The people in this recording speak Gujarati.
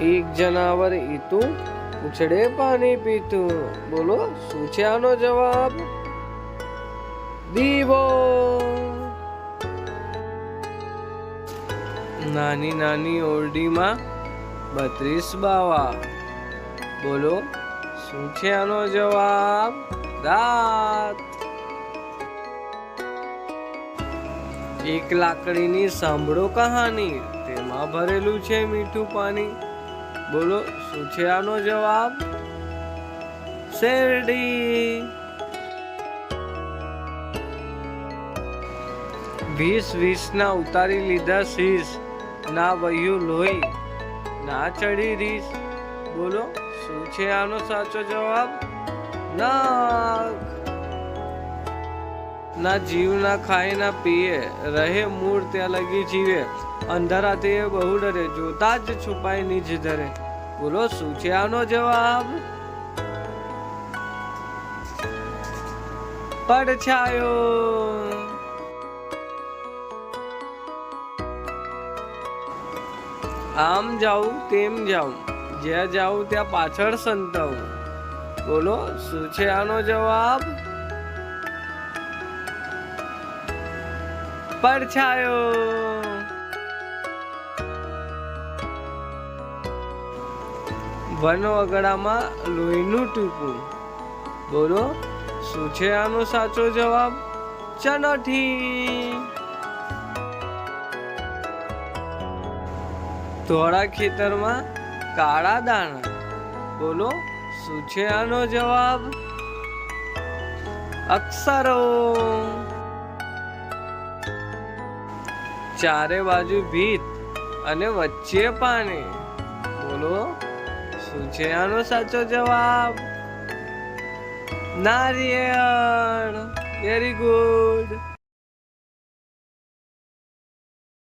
એક જનાવર ઈતું ઉછળે પાણી પીતું. બોલો, શું છે આનો જવાબ? દીવો. નાની નાની ઓરડીમાં બત્રીસ બાવા. બોલો, શું છે આનો જવાબ? દાંત. એક લાકડીની સાંભળો કહાની. તેમાં ભરેલું છે મીઠું પાણી. બોલો, શું છે આનો જવાબ? શેરડી. વીસ ના ઉતારી લીધા શીશ. ના વહ્યું લોહી, ના ચડી રીસ. બોલો, શું છે આનો સાચો જવાબ? નાગ. ના જીવ, ના ખાય, ના પીએ. રહે મૂળ, ત્યાં લગી જીવે. અંધારાથી એ બહુ ડરે. જોતા જ છુપાય નીચ ધરે. બોલો, શું છે આનો જવાબ? પડછાયો. આમ જાઉં, તેમ જાઉં. જ્યાં જાઉં, ત્યાં પાછળ સંતાવું બોલો, શું છે આનો જવાબ? પડછાયો વન અગડામાં લોહીનું ટીપું બોલો, શું છે આનો સાચો જવાબ? ચનઠી. ધોળા ખેતરમાં કાળા દાણા. બોલો, શું છે આનો જવાબ? અક્ષરો. ચારે બાજુ ભીત અને વચ્ચે પાણી. બોલો, શું છે આનો સાચો જવાબ? નારિયેળ. Very good